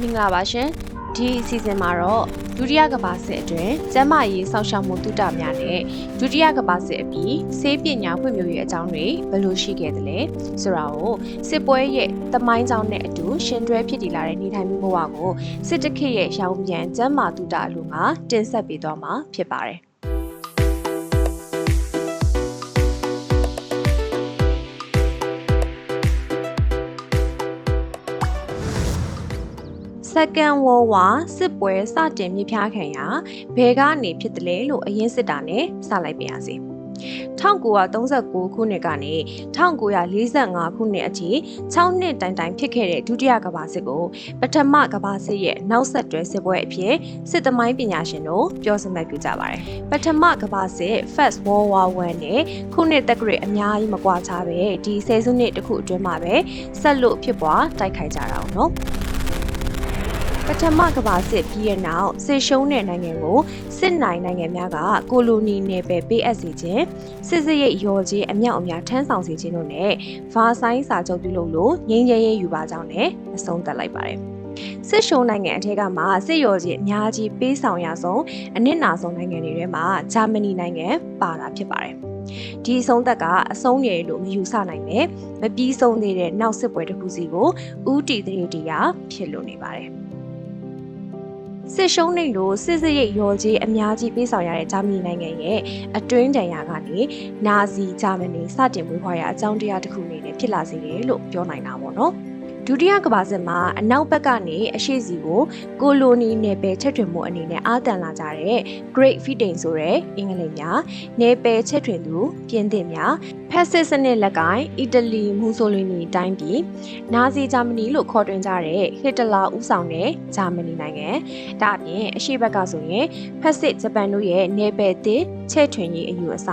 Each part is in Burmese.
မင်္ဂလာပါရှင်ဒီအစီအစဉ်မှာတော့ဒုတိယကမ္ဘာစစ်အတွင်းကျန်းမာရေးစောင့်ရှောက်မှုတုတများနဲ့ဒုတိယကမ္ဘာစစ်အပြီးဆေးပညာဖွံ့ဖြိုးရေးအကြောင်းတွေဘယ်လိုရှိခဲ့သလဲဆိုတာကိုစစ်ပွဲရဲ့တမိုင်းကြောင်းနဲ့အတူရှင်တွဲဖြစ်တည်လာတဲ့နေထိုင်မှုဘဝကိုစစ်တခေတ်ရဲ့ရောင်ပြန်ကျန်းမာတုတအလို့ငါတင်ဆက်ပေးသွားမှာဖြစ်ပါတယ် Second World War စစ်ပွဲစတင်မြစ်ဖျားခံရာဘယ်ကနေဖြစ်တယ်လဲလို့အရင်စစ်တာနဲ့စလိုက်ပါရစေ1939ခုနှစ်ကနေ1945ခုနှစ်အထိ6နှစ်တိုင်တိုင်ဖြစ်ခဲ့တဲ့ဒုတိယကမ္ဘာစစ်ကိုပထမကမ္ဘာစစ်ရဲ့နောက်ဆက်တွဲစစ်ပွဲအဖြစ်စစ်သမိုင်းပညာရှင်တို့ပြောစမှတ်ပြုကြပါတယ်ပထမကမ္ဘာစစ် First World War 1နဲ့ခုနှစ်တက္ကရာအများကြီးမကွာခြားပဲဒီဆယ်စုနှစ်တစ်ခုအတွင်းမှာပဲဆက်လို့ဖြစ်ပွားတိုက်ခိုက်ကြတာအောင်နော် ပထမကမ္ဘာစစ်ပြီးတဲ့နောက်စစ်ရှုံးတဲ့နိုင်ငံကိုစစ်နိုင်နိုင်ငံများကကိုလိုနီနယ်ပယ်ပေးအပ်စေခြင်းစစ်စရိတ်ရော်ကြီးအမြောက်အများထမ်းဆောင်စေခြင်းတို့နဲ့ဗာဆိုင်စာချုပ်ပြုလုပ်လို့ငြိမ်းချမ်းရေးယူပါကြောင်းနဲ့အဆုံးသတ်လိုက်ပါတယ်စစ်ရှုံးနိုင်ငံအထက်ကမှစစ်ရော်ကြီးအများကြီးပေးဆောင်ရဆုံးအနစ်နာဆုံးနိုင်ငံတွေထဲမှာဂျာမနီနိုင်ငံပါတာဖြစ်ပါတယ်ဒီအဆုံးသက်ကအဆုံးရည်လို့မယူဆနိုင်ပဲမပြီးဆုံးသေးတဲ့နောက်စစ်ပွဲတစ်ခုစီကိုဥတီတရေတရားဖြစ်လို့နေပါတယ် စစ်ရှုံးနေလို့စစ်စရိတ်ရော်ကြီးအများကြီးပေးဆောင်ရတဲ့ဂျာမနီနိုင်ငံရဲ့အတွင်းတန်ရာကနေနာဇီဂျာမနီစတင်မွေးဖွားရာအကြောင်းတရားတစ်ခုအနေနဲ့ဖြစ်လာစေတယ်လို့ပြောနိုင်တာပေါ့နော် ဒုတိယကမ္ဘာစစ်မှာအနောက်ဘက်ကနေအရှိစီကိုကိုလိုနီနယ်ပယ်ချက်ထွင်မှုအနေနဲ့အာတန်လာကြတဲ့ Great Britain ဆိုတဲ့အင်္ဂလိပ်များနယ်ပယ်ချက်ထွင်သူပြင်သစ်များဖက်စစ်စနစ်လက်ကိုင်အီတလီမူဆိုလီနီတိုင်းပြည်နာဇီဂျာမနီလို့ခေါ်တွင်ကြတဲ့ဟစ်တလာဦးဆောင်တဲ့ဂျာမနီနိုင်ငံဒါအပြင်အရှိဘက်ကဆိုရင်ဖက်စစ်ဂျပန်တို့ရဲ့နယ်ပယ်သစ်ချက်ထွင်ရေးအယူအဆ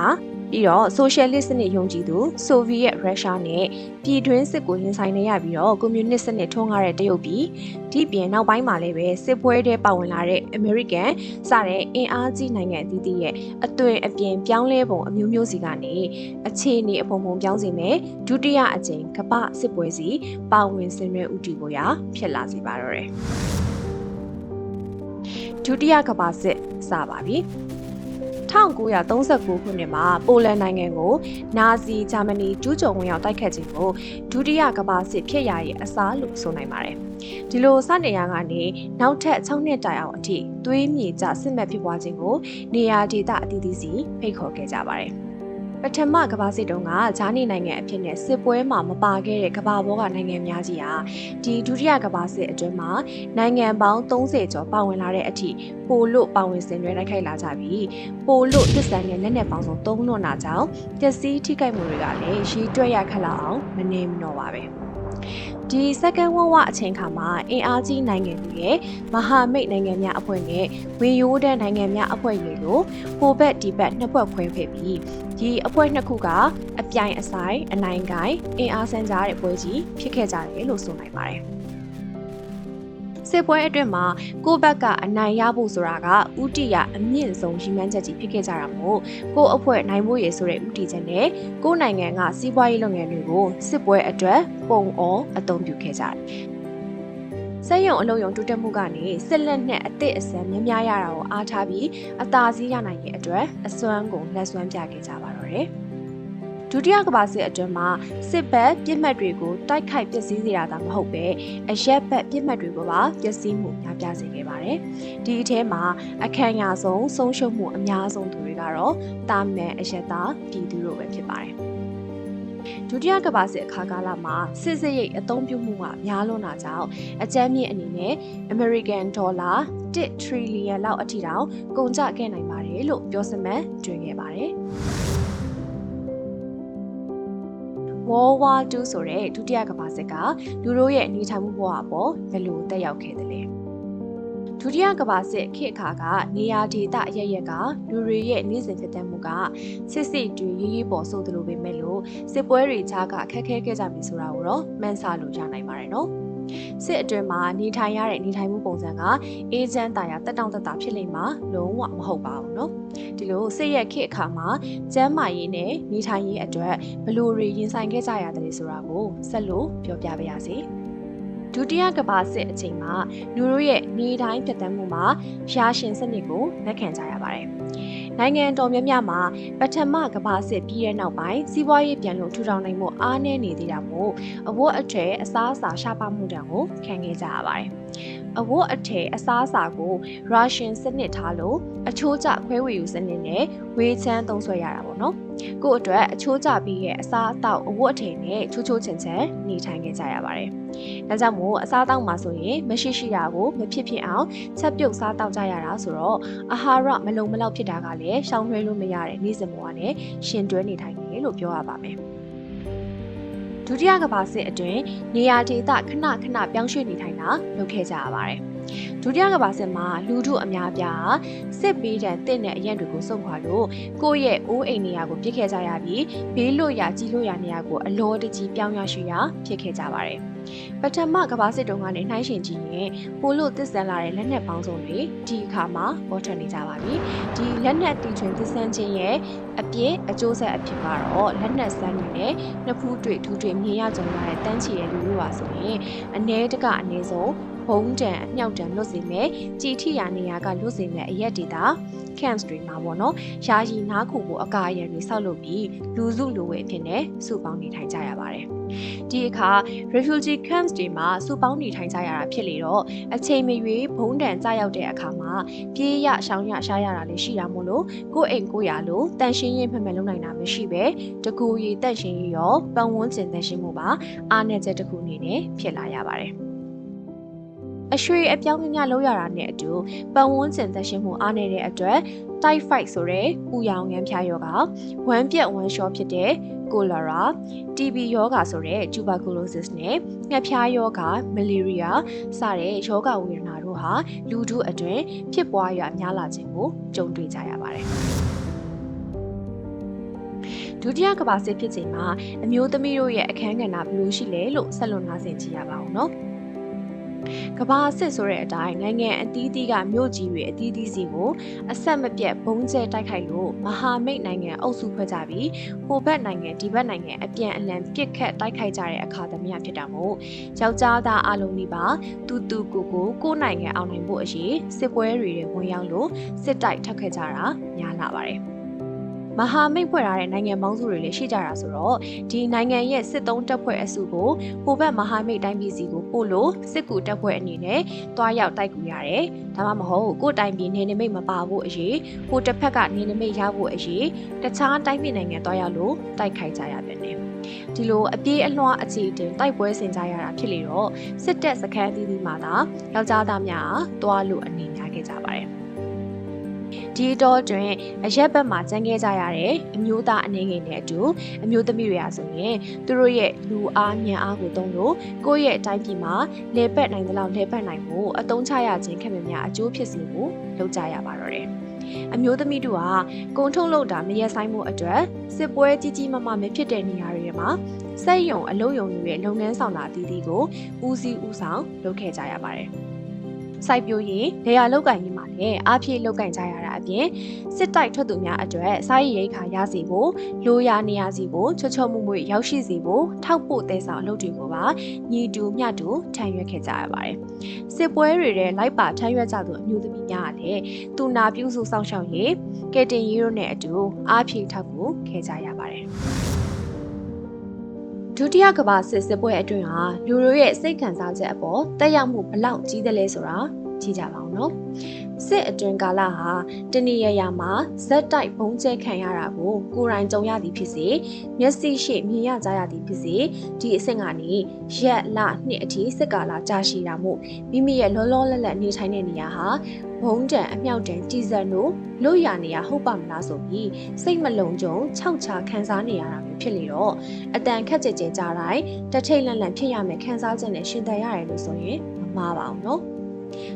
ပြီးတော့ဆိုရှယ်လစ်စနစ်ယုံကြည်သူဆိုဗီယက်ရုရှားနဲ့ပြည်တွင်းစစ်ကိုရင်ဆိုင်နေရပြီးတော့ကွန်မြူနစ်စနစ်ထွန်းကားတဲ့တရုတ်ပြည်ဒီပြင်နောက်ပိုင်းမှာလည်းပဲစစ်ပွဲတွေပါဝင်လာတဲ့အမေရိကန်စတဲ့အင်အားကြီးနိုင်ငံအသီးသီးရဲ့အသွင်အပြင်ပြောင်းလဲပုံအမျိုးမျိုးစီကနေအခြေအနေအပုံပုံပြောင်းစေမယ်ဒုတိယအကြိမ်ကမ္ဘာစစ်ပွဲစီပါဝင်ဆင်နွှဲဥတီကိုရာဖြစ်လာစေပါတော့တယ်ဒုတိယကမ္ဘာစစ်စပါပြီ 1939ခုနှစ်မှာပိုလန်နိုင်ငံကိုနာဇီဂျာမနီကျူးကျော်ဝင်ရောက်တိုက်ခတ်ခြင်းကိုဒုတိယကမ္ဘာစစ်ဖြစ်ရရဲ့အစားလို့ဆိုနိုင်ပါတယ်။ဒီလိုစတင်ရကနေနောက်ထပ်6နှစ်တိုင်အောင်အထိသွေးမြေကျစစ်မှတ်ဖြစ်ပွားခြင်းကိုနေရာဒေသအသီးသီးစီဖိတ်ခေါ်ခဲ့ကြပါတယ်။ ပထမကမ္ဘာစစ်တုန်းကဂျာနီနိုင်ငံအဖြစ်နဲ့စစ်ပွဲမှာမပါခဲ့တဲ့ကမ္ဘာဘောကနိုင်ငံများကြီးဟာဒီဒုတိယကမ္ဘာစစ်အတွင်းမှာနိုင်ငံပေါင်း30ကျော်ပါဝင်လာတဲ့အထိပိုလို့ပါဝင်ဆင်နွှဲတိုက်ခိုက်လာကြပြီးပိုလို့တစ်စံနဲ့လက်နက်ပေါင်းစုံသုံးလွန်တာကြောင့်ပျက်စီးထိခိုက်မှုတွေကလည်းရှီးတွက်ရခက်လာအောင်မနေမတော့ပါပဲဒီ second world war အချိန်ခါမှာအင်အားကြီးနိုင်ငံတွေရဲ့မဟာမိတ်နိုင်ငံများအဖွဲ့နဲ့ဝေယိုးတဲ့နိုင်ငံများအဖွဲ့တွေလိုဟိုဘက်ဒီဘက်နှစ်ဖွဲ့ခွဲခဲ့ပြီး ဒီအဖွဲ့နှစ်ခုကအပြိုင်အဆိုင်အနိုင်ကိုင်းအင်အားဆန်းကြတဲ့ပွဲကြီးဖြစ်ခဲ့ကြတယ်လို့ဆိုနိုင်ပါတယ်စစ်ပွဲအတွင်းမှာကိုယ့်ဘက်ကအနိုင်ရဖို့ဆိုတာကဥတီရအမြင့်ဆုံးရည်မှန်းချက်ကြီးဖြစ်ခဲ့ကြတာမို့ကိုယ့်အဖွဲ့နိုင်ဖို့ရဆိုတဲ့ဥတီချက်နဲ့ကိုယ့်နိုင်ငံကစီးပွားရေးလုပ်ငန်းတွေကိုစစ်ပွဲအတွက်ပုံအောအသုံးပြုခဲ့ကြတယ် စက်ရုံအလုံးယုံတိုးတက်မှုကနေစစ်လက်နဲ့အသစ်အစမ်းများများရတာကိုအားထားပြီးအသာစီးရနိုင်တဲ့အတွက်အစွမ်းကုန်လက်စွမ်းပြခဲ့ကြပါတော့တယ်။ဒုတိယကမ္ဘာစစ်အတွင်းမှာစစ်ဘက်ပြစ်မှတ်တွေကိုတိုက်ခိုက်ပျက်စီးစေတာသာမဟုတ်ပဲအရက်ဘက်ပြစ်မှတ်တွေကိုပါပျက်စီးမှုများပြားစေခဲ့ပါတယ်။ဒီအထဲမှာအခမ်းအနားဆုံးဆုံးရှုံးမှုအများဆုံးသူတွေကတော့တာမန်အရက်သားပြည်သူတို့ပဲဖြစ်ပါတယ်။ဒု တိယကမ္ဘာစစ်အခါကာလမှာစစ်စရိတ်အသုံးပြုမှုကများလွန်းတာကြောင့်အကြမ်းမြင့်အနေနဲ့ American Dollar 1 trillion လောက်အထိတောင်ကုန်ကျခဲ့နိုင်ပါတယ်လို့ပြောစမှတ်တွင်ခဲ့ပါတယ်။ World War II ဆိုတဲ့ဒုတိယကမ္ဘာစစ်ကလူတို့ရဲ့နေထိုင်မှုဘဝအပေါ်ဘယ်လိုတက်ရောက်ခဲ့သလဲ ဒုတိယကမ္ဘာစစ်ခေတ်အခါကနေရာဒေသအရရက်ကလူတွေရဲ့နေ့စဉ်ဖြစ်တတ်မှုကစစ်စစ်တွေရေးရေးပေါ်ဆိုသလိုပဲမဲ့လို့စစ်ပွဲတွေကြားကအခက်ခဲခဲ့ကြပြီဆိုတာကိုတော့မှန်းဆလို့ရနိုင်ပါတယ်နော်စစ်အတွင်းမှာနေထိုင်ရတဲ့နေထိုင်မှုပုံစံကအေဂျင့်တာယာတက်တောင့်တက်တာဖြစ်လိမ့်မှာလုံးဝမဟုတ်ပါဘူးเนาะဒီလိုစစ်ရက်ခေတ်အခါမှာကျန်းမာရေးနဲ့နေထိုင်ရေးအတွက်ဘလို့တွေရင်ဆိုင်ခဲ့ကြရတယ်ဆိုတာကိုဆက်လို့ပြောပြပါရစေ ဒဒုတိယကမ္ဘာစစ်အချိန်မှာလူတို့ရဲ့နေတိုင်းပြတ်တမ်းမှုမှာရှားရှင်စနစ်ကိုလက်ခံကြရပါတယ်။နိုင်ငံတော်များများမှာပထမကမ္ဘာစစ်ပြီးတဲ့နောက်ပိုင်းစီးပွားရေးပြန်လို့ထူထောင်နိုင်မှုအားနည်းနေသေးတာမို့အဝတ်အထည်အစားအစာရှားပါမှုတံကိုခံခဲ့ကြရပါတယ်။ အဝတ်အထည်အစားအစာကိုရုရှားစနစ်ထားလို့အချိုးကျခွဲဝေယူစနစ်နဲ့ဝေချမ်းသုံးဆွဲရတာပေါ့နော်။ကို့အတွက်အချိုးကျပြီးရဲ့အစားအသောက်အဝတ်အထည်နဲ့ချိုးချိုးချင်ချင်နေထိုင်ခဲ့ကြရပါတယ်။ဒါကြောင့်မို့အစားအသောက်မှာဆိုရင်မရှိရှိတာကိုမဖြစ်ဖြစ်အောင်ချက်ပြုတ်စားတောက်ကြရတာဆိုတော့အာဟာရမလုံမလောက်ဖြစ်တာကလည်းရှောင်လွှဲလို့မရတဲ့နေ့စဉ်ဘဝနဲ့ရှင်တွဲနေထိုင်နေလို့ပြောရပါမယ်။ ဒုတိယကမ္ဘာစစ်အတွင်းနေရာဒေသခဏခဏပြောင်းရွှေ့နေထိုင်တာလုပ်ခဲ့ကြရပါတယ်။ဒုတိယကမ္ဘာစစ်မှာလူထုအများပြားစစ်ပေးတဲ့တင့်တဲ့အရက်တွေကိုစုံခွာလို့ကိုယ့်ရဲ့အိုးအိမ်နေရာကိုပြစ်ခဲ့ကြရပြီးဘေးလွတ်ရာကြီးလွတ်ရာနေရာကိုအလောတကြီးပြောင်းရရွှေ့ရဖြစ်ခဲ့ကြပါတယ် ပထမကမ္ဘာစစ်တုန်းကနေနှိုင်းရှင်ကြည့်ရင်ပိုလို့တည်ဆန်းလာတဲ့လက်နက်ပေါင်းစုံတွေဒီအခါမှာပေါ်ထွက်နေကြပါပြီဒီလက်နက်တီထွင်တည်ဆန်းခြင်းရဲ့အပြည့်အကျိုးဆက်အဖြစ်ကတော့လက်နက်စမ်းတွေနဲ့နှစ်ဖူးတွေ့ထူးတွေ့မြင်ရကြုံရတဲ့တန်းချီရဲ့လူလူပါဆိုရင်အ ਨੇ တကအနည်းဆုံး ဘုံတံအမြောက်တံလွတ်စေမယ်ကြည်ထိရာနေရာကလွတ်စေမယ်အရက်ဒေတာ camps တွေမှာပေါ့နော်ယာယီနားခုဖို့အကာအရံတွေဆောက်လုပ်ပြီးလူစုလူဝေအဖြစ်နဲ့စုပေါင်းနေထိုင်ကြရပါတယ်ဒီအခါ refugee camps တွေမှာစုပေါင်းနေထိုင်ကြရတာဖြစ်လေတော့အချိန်မရွေးဘုံတံကြရောက်တဲ့အခါမှာပြေးရရှောင်းရရှားရတာလည်းရှိတာမို့လို့ကိုယ့်အိမ်ကိုယ့်ရာလို့တန်ရှင်းရေးမှန်မှန်လုပ်နိုင်တာမရှိပဲတကူရီတန့်ရှင်းရေးရောပတ်ဝန်းကျင်တန့်ရှင်းမှုပါအားနည်းချက်တစ်ခုအနေနဲ့ဖြစ်လာရပါတယ် အရွှေအပြောင်းများများလုပ်ရတာနဲ့အတူပတ်ဝန်းကျင်သက်ရှင်မှုအားနည်းတဲ့အတွက် typhoid ဆိုတဲ့ပူရောင်ငန်းဖျားရောဂါဝမ်းပြက်ဝမ်းလျှောဖြစ်တဲ့ cholera TB ရောဂါဆိုတဲ့ tuberculosis နဲ့ငှက်ဖျားရောဂါ malaria စတဲ့ရောဂါဝေဒနာတို့ဟာလူထုအတွင်းဖြစ်ပွားရများလာခြင်းကိုကြုံတွေ့ကြရပါတယ်ဒုတိယကမ္ဘာစစ်ဖြစ်ချိန်မှာအမျိုးသမီးတို့ရဲ့အခန်းကဏ္ဍဘယ်လိုရှိလဲလို့ဆက်လွန်နာဆင်ကြည့်ရပါအောင်နော်။ ကဘာစစ်ဆိုတဲ့အတိုင်းနိုင်ငံအသီးသီးကမြို့ကြီးတွေအသီးသီးစီကိုအဆက်မပြတ်ဘုံကျဲတိုက်ခိုက်လို့မဟာမိတ်နိုင်ငံအုပ်စုဖွဲ့ကြပြီးဟိုဘက်နိုင်ငံဒီဘက်နိုင်ငံအပြန်အလှန်ပြစ်ခတ်တိုက်ခိုက်ကြတဲ့အခါသမယဖြစ်တာမို့ယောက်ျားသားအလုံးဒီပါတူတူကိုကိုကိုနိုင်ငံအောင်နိုင်ဖို့အရေးစစ်ပွဲတွေဝင်ရောက်လို့စစ်တိုက်ထပ်ခဲ့ကြတာများလာပါတယ်။ မဟာမိတ်ဖွဲ့ထားတဲ့နိုင်ငံပေါင်းစုတွေလည်းရှိကြတာဆိုတော့ဒီနိုင်ငံရဲ့စစ်သုံးတပ်ဖွဲ့အစုကိုဟိုဘက်မဟာမိတ်တိုင်းပြည်စီကိုပို့လို့စစ်ကူတပ်ဖွဲ့အနေနဲ့တွားရောက်တိုက်ကူရတယ်။ဒါမှမဟုတ်ကိုယ်တိုင်းပြည်နေနမိတ်မပါဖို့အရေးဟိုတစ်ဖက်ကနေနမိတ်ရဖို့အရေးတခြားတိုင်းပြည်နိုင်ငံတွားရောက်လို့တိုက်ခိုက်ကြရပြန်တယ်။ဒီလိုအပြေးအလွှားအခြေတင်တိုက်ပွဲဆင်ကြရတာဖြစ်လေတော့စစ်တပ်စခန်းအသီးသီးမှာသာယောက်ျားသားများတွားလို့အနေများခဲ့ကြပါတယ်။ ဒီတော့တွင်အရက်ဘက်မှာကျန်ခဲ့ကြရတဲ့အမျိုးသားအနေငယ်နဲ့အတူအမျိုးသမီးတွေအားဆိုရင်သူတို့ရဲ့လူအားညံအားကိုသုံးလို့ကိုယ့်ရဲ့အတိုင်းပြည်မှာလေပတ်နိုင်သလောက်လေပတ်နိုင်ဖို့အတုံးချရခြင်းခက်မြများအကျိုးဖြစ်စေဖို့လုပ်ကြရပါတော့တယ်အမျိုးသမီးတို့ဟာကုံထုတ်လုပ်တာမရက်ဆိုင်မှုအတွက်စစ်ပွဲကြီးကြီးမားမားမဖြစ်တဲ့နေရာတွေမှာစက်ယုံအလုံးယုံတွေရဲ့လုပ်ငန်းဆောင်တာအသီးသီးကိုဦးစီးဦးဆောင်လုပ်ခဲ့ကြရပါတယ်။စိုက်ပျိုးရေးလေယာလောက်ကင်ရေးမှာလည်းအားဖြည့်လောက်ကင်ကြရတာအ ပြင်စစ်တိုက်ထွက်သူများအတွက်စားရည်ရိတ်ခါရစီဖို့လိုရာနေရာစီကိုချွတ်ချောမှုမှုရောက်ရှိစီဖို့ထောက်ပို့တဲဆောင်အလုပ်တွေကိုပါညီတူမျှတူထမ်းရွက်ခဲ့ကြရပါတယ်စစ်ပွဲတွေတဲ့လိုက်ပါထမ်းရွက်ကြသူအမျိုးသမီးများကလည်းသူနာပြုစုစောင့်ရှောက်ရေးကယ်တင်ရေးတို့နဲ့အတူအားဖြည့်ထောက်ကူခဲ့ကြရပါတယ်ဒုတိယကမ္ဘာစစ်စစ်ပွဲအတွင်းဟာလူတို့ရဲ့စိတ်ခံစားချက်အပေါ်တက်ရောက်မှုဘလောက်ကြီးသလဲဆိုတာကြည့်ကြပါဦးနော် စစ်အတွင်းကာလဟာတနည်းရရမှာဇက်တိုက်ဘုံကျဲခံရတာကိုကိုယ်တိုင်ကြုံရသည်ဖြစ်စေမျက်စိရှိမြင်ရကြရသည်ဖြစ်စေဒီအဆင့်ကနေရက်လနှစ်အထိစစ်ကာလကြာရှည်တာမို့မိမိရဲ့လောလောလတ်လတ်နေထိုင်တဲ့နေရာဟာဘုံတံအမြောက်တံတီဇန်တို့လို့ရနေရဟုတ်ပါမလားဆိုပြီးစိတ်မလုံခြုံခြောက်ချာခံစားနေရတာမျိုးဖြစ်လေတော့အတန်ခက်ကြဲကြဲကြားတိုင်းတစ်ထိတ်လန့်လန့်ဖြစ်ရမယ်ခံစားချက်နဲ့ရှင်သန်ရတယ်လို့ဆိုရင်မမှားပါဘူးနော်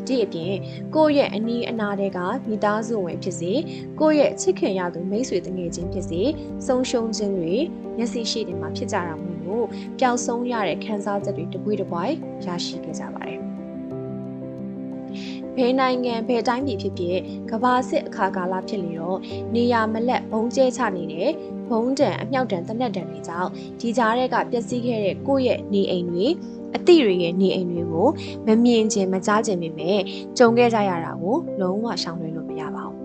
ဒီအပြင်ကိုယ့်ရဲ့အနီးအနားတွေကမိသားစုဝင်ဖြစ်စေကိုယ့်ရဲ့ချစ်ခင်ရသူမိတ်ဆွေတငယ်ချင်းဖြစ်စေဆုံးရှုံးခြင်းတွေမျက်စိရှိတယ်မှာဖြစ်ကြတာမို့လို့ပျောက်ဆုံးရတဲ့ခံစားချက်တွေတပွေးတပွိုင်ရရှိခဲ့ကြပါတယ်ဘယ်နိုင်ငံဘယ်တိုင်းပြည်ဖြစ်ဖြစ်ကဘာစစ်အခါကာလဖြစ်လေတော့နေရမလက်ဘုံကျဲချနေတဲ့ဘုံတံအမြောက်တံတနက်တံတွေကြောင့်ဒီကြားထဲကပျက်စီးခဲ့တဲ့ကိုယ့်ရဲ့နေအိမ်တွေ အသည့်တွေရဲ့နေအိမ်တွေကိုမမြင်ခြင်းမကြားခြင်းပေမဲ့ကြုံခဲ့ကြရတာကိုလုံးဝရှောင်လွှဲလို့မရပါဘူး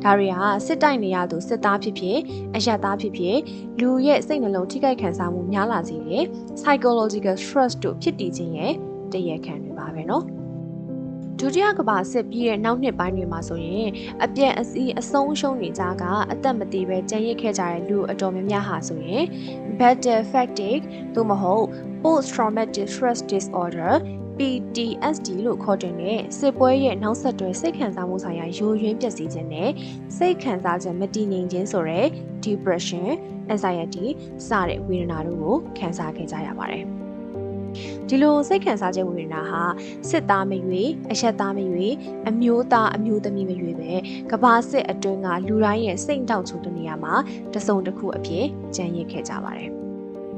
။ဒါတွေဟာစစ်တိုက်နေရသူစစ်သားဖြစ်ဖြစ်အယက်သားဖြစ်ဖြစ်လူရဲ့စိတ်နှလုံးထိခိုက်ခံစားမှုများလာစေတဲ့ psychological stress တို့ဖြစ်တည်ခြင်းရဲ့တရခံတွေပါပဲနော်။ ဒုတိယကမ္ဘာစစ်ပြီးတဲ့နောက်နှစ်ပိုင်းတွေမှာဆိုရင်အပြက်အစည်းအဆုံးရှုံးနေကြကအသက်မတည်ပဲကြံရစ်ခဲ့ကြတဲ့လူအတော်များများဟာဆိုရင် battle fatigue သို့မဟုတ် post traumatic stress disorder PTSD လို့ခေါ်တဲ့နဲ့စစ်ပွဲရဲ့နောက်ဆက်တွဲစိတ်ခံစားမှုဆိုင်ရာယိုယွင်းပျက်စီးခြင်းနဲ့စိတ်ခံစားချက်မတည်ငြိမ်ခြင်းဆိုတဲ့ depression, anxiety စတဲ့ဝေဒနာတို့ကိုခံစားခဲ့ကြရပါတယ်။ ဒီလိုစိတ်ခံစားချက်ဝေဒနာဟာစစ်သားမရွေအရက်သားမရွေအမျိုးသားအမျိုးသမီးမရွေပဲကဘာစစ်အတွင်းကလူတိုင်းရဲ့စိတ်တောက်ချုံတဲ့နေရာမှာတစုံတစ်ခုအဖြစ်ကြံရစ်ခဲ့ကြပါတယ်။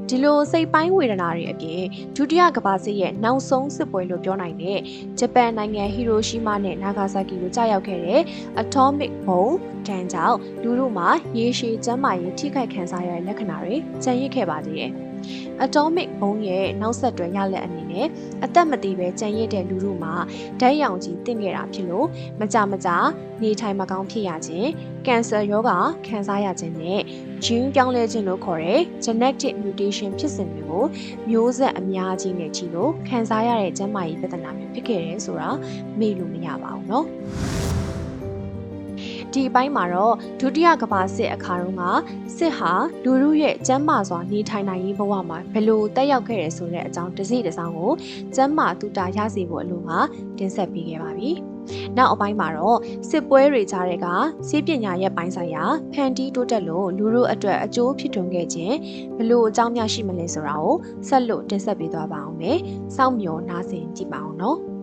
ဒီလိုစိတ်ပိုင်းဝေဒနာတွေအပြင်ဒုတိယကမ္ဘာစစ်ရဲ့နောက်ဆုံးစစ်ပွဲလို့ပြောနိုင်တဲ့ဂျပန်နိုင်ငံဟီရိုရှီးမားနဲ့နာဂါဆာကီကိုကြာရောက်ခဲ့တဲ့ atomic bomb တန်းကြောင့်လူတို့မှာရေရှည်ကျန်းမာရေးထိခိုက်ခံစားရတဲ့လက္ခဏာတွေကျန်ရစ်ခဲ့ပါသေးတယ်။ atomic ဘုံရဲ့နောက်ဆက်တွဲရလက်အနေနဲ့အသက်မတည်ပဲကြံရစ်တဲ့လူတို့မှာဓာတ်ရောင်ကြီးတင့်ခဲ့တာဖြစ်လို့မကြမကြနေထိုင်မကောင်းဖြစ်ရခြင်းကင်ဆာရောဂါခံစားရခြင်းနဲ့ gene ပြောင်းလဲခြင်းလို့ခေါ်တဲ့ genetic mutation ဖြစ်စဉ်တွေကိုမျိုးဆက်အများကြီးနဲ့ကြီးလို့ခံစားရတဲ့ကျန်းမာရေးပြဿနာမျိုးဖြစ်ခဲ့တယ်ဆိုတာမေ့လို့မရပါဘူးเนาะ ဒီအပိုင်းမှာတော့ဒုတိယကမ္ဘာစစ်အခါတုန်းကစစ်ဟာလူလူရဲ့ကျမ်းမာစွာနေထိုင်နိုင်ရေးဘဝမှာဘယ်လိုတက်ရောက်ခဲ့ရဆိုတဲ့အကြောင်းတစ်စိတစ်စောင်းကိုကျမ်းမာတူတာရစေဖို့အလို့ကတင်ဆက်ပေးခဲ့ပါပြီ။နောက်အပိုင်းမှာတော့စစ်ပွဲတွေကြားတဲ့ကစီးပညာရဲ့ပိုင်းဆိုင်ရာဖန်တီးတိုးတက်လို့လူလူအတွက်အကျိုးဖြစ်ထွန်းခဲ့ခြင်းဘယ်လိုအကြောင်းများရှိမလဲဆိုတာကိုဆက်လို့တင်ဆက်ပေးသွားပါအောင်မယ်။စောင့်မျှော်နားဆင်ကြည့်ပါအောင်နော်။